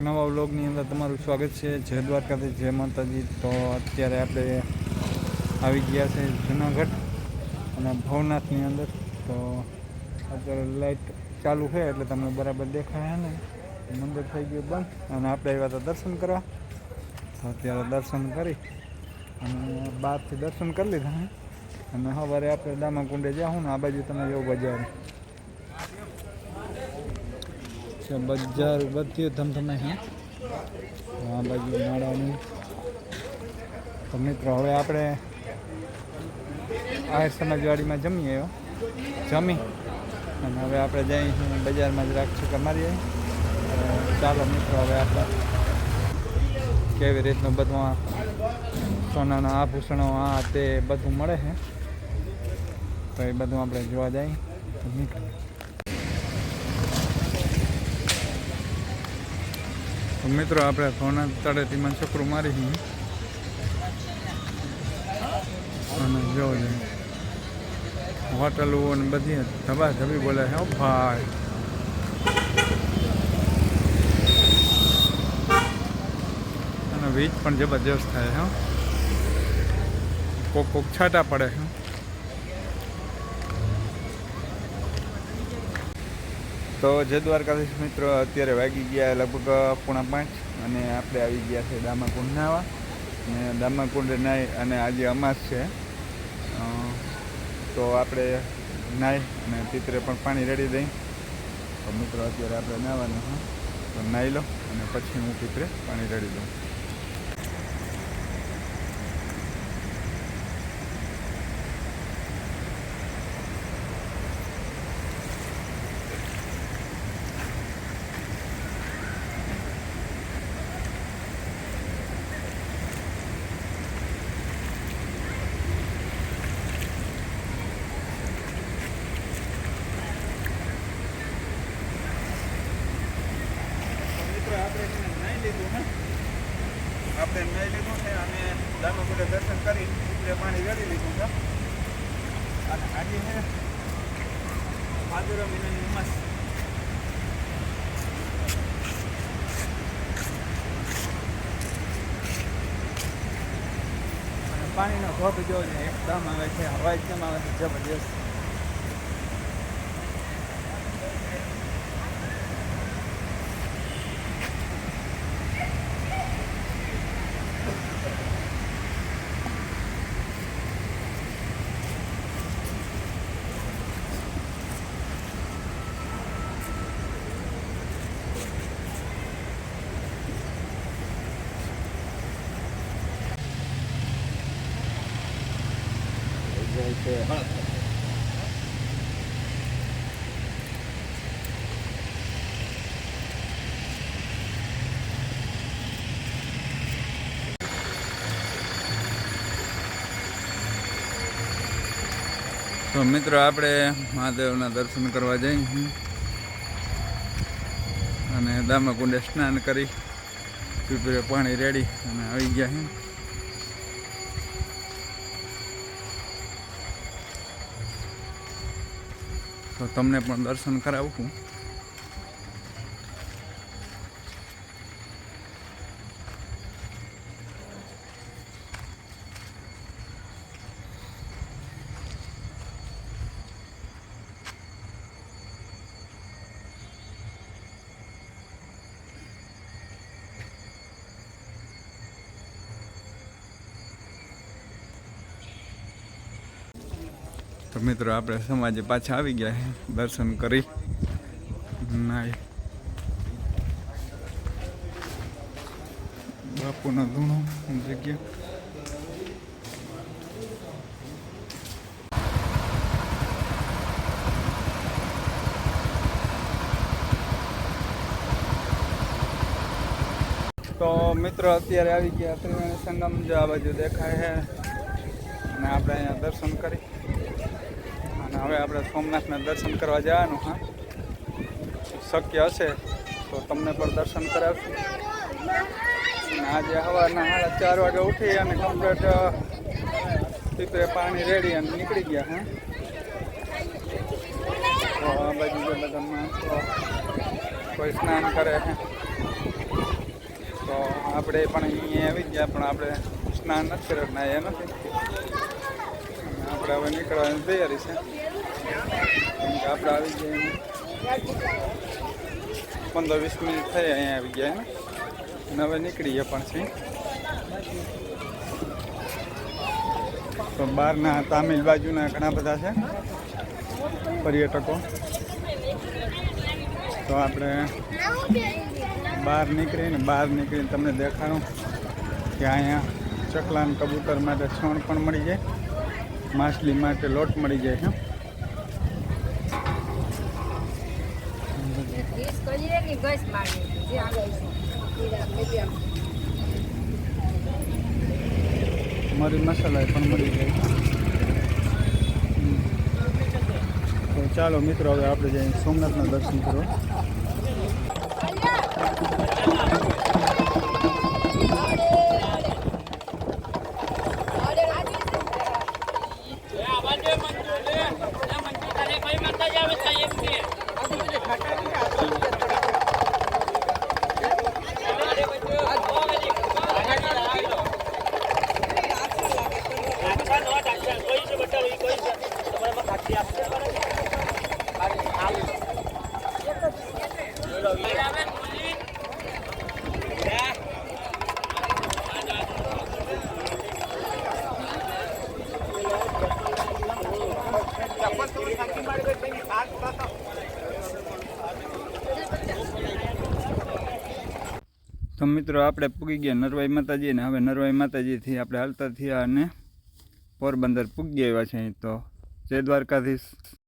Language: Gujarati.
નવા વ્લોગની અંદર તમારું સ્વાગત છે. જય દ્વારકાથી જય માતાજી. તો અત્યારે આપણે આવી ગયા છે જુનાગઢ અને ભવનાથની અંદર. તો અત્યારે લાઇટ ચાલુ છે એટલે તમને બરાબર દેખાય ને. મંદિર થઈ ગયું બંધ અને આપણે આવ્યા હતા દર્શન કરવા. તો અત્યારે દર્શન કરી અને બહારથી દર્શન કરી લીધા અને સવારે આપણે દામાકુંડે જાઉં ને આ બાજુ તમે એવું બજાર છે બજાર, બધું ધમધમે છે આ બાજુ નાળાનું તો મિત્રો, હવે આપણે આહિર સમાજવાડીમાં જમીએ જમી. અને હવે આપણે જઈ બજારમાં જરાક ચક્કર મારીએ ચાલો મિત્રો, હવે આપણે કેવી રીતનું બધું આ સોનાના આભૂષણો, આ તે બધું મળે છે. તો એ બધું આપણે જોવા જઈએ. મિત્રો મિત્રો આપણે સોના તળેટીમાં છોકરો મારી છીએ અને જોઈએ હોટલો અને બધી ધબા ધબી બોલે હે હો ભાઈ. અને વીજ પણ જબરજસ્ત થાય હા. કોક કોક છાંટા પડે છે. તો જય દ્વારકાધીશ મિત્રો, અત્યારે વાગી ગયા લગભગ પૂણા પાંચ અને આપણે આવી ગયા છે દામાકુંડ નાવા અને દામાકુંડ નાહી અને આજે અમાસ છે. તો આપણે નાહી અને પિત્રે પણ પાણી રેડી દઈ. તો મિત્રો, અત્યારે આપણે નાહવાનું હા? તો નાહી લો અને પછી હું પિત્રે પાણી રેડી દઉં. લીધું ને? આપણે મેં લીધું છે અને દામાકુંડે દર્શન કરી પિતરે પાણી રેડી લીધું છે. અને આજે છે ભાદરવા મહિનાની અમાસ પાણીનો ભગ જો એકદમ આવે છે હવાઈ કેમ આવે છે, જબરજસ્ત. છે. તો મિત્રો, આપણે મહાદેવના દર્શન કરવા જઈએ છીએ અને દામકુંડે સ્નાન કરી પીપરે પાણી રેડી અને આવી ગયા છે તો તમને પણ દર્શન કરાવું તો મિત્રો, આપણે સમાજે પાછા આવી ગયા દર્શન કરી. નાય. બાપુનો ધૂણો જગ્યા. તો મિત્રો, અત્યારે આવી ગયા ત્રિવેણી સંગમ, જો આ બાજુ દેખાય છે અને આપણે અહીંયા દર્શન કરી. હવે આપણે સોમનાથના દર્શન કરવા જવાનું, હા? શક્ય હશે તો તમને પણ દર્શન કરાવશું. આજે સવારના સાડા ચાર વાગે ઉઠી અને કમ્પ્લેટ પીપરે પાણી રેડી અને નીકળી ગયા, હા? તો આ બાજુ જે કોઈ સ્નાન કરે છે આપણે પણ અહીંયા આવી ગયા, પણ આપણે સ્નાન નથી કર્યું ના એ નથી. આપણે હવે નીકળવાની તૈયારી છે. આપણે આવી ગયા પંદર વીસ મિનિટ થઈ અહીંયા આવી ગયા અને હવે નીકળીએ પણ છે તો બહારના તામિલ બાજુના ઘણા બધા છે પર્યટકો. તો આપણે બહાર નીકળીને બહાર નીકળીને તમને દેખાડું કે અહીંયા ચકલાન કબૂતર માટે છણ પણ મળી જાય. માછલી માટે લોટ મળી જાય છે. ગેસ કરીએ કે ગેસ મારીએ? જે આગળ મરી મસાલા પણ મળી જાય. તો ચાલો મિત્રો હવે આપણે જઈએ સોમનાથના દર્શન કરવા તો મિત્રો આપણે પૂગી ગયા નરવાઈ માતાજી ને હવે નરવાઈ માતાજીથી આપણે હાલતા થયા અને પોરબંદર પૂગી આવ્યા છે તો જય દ્વારકાધીશ.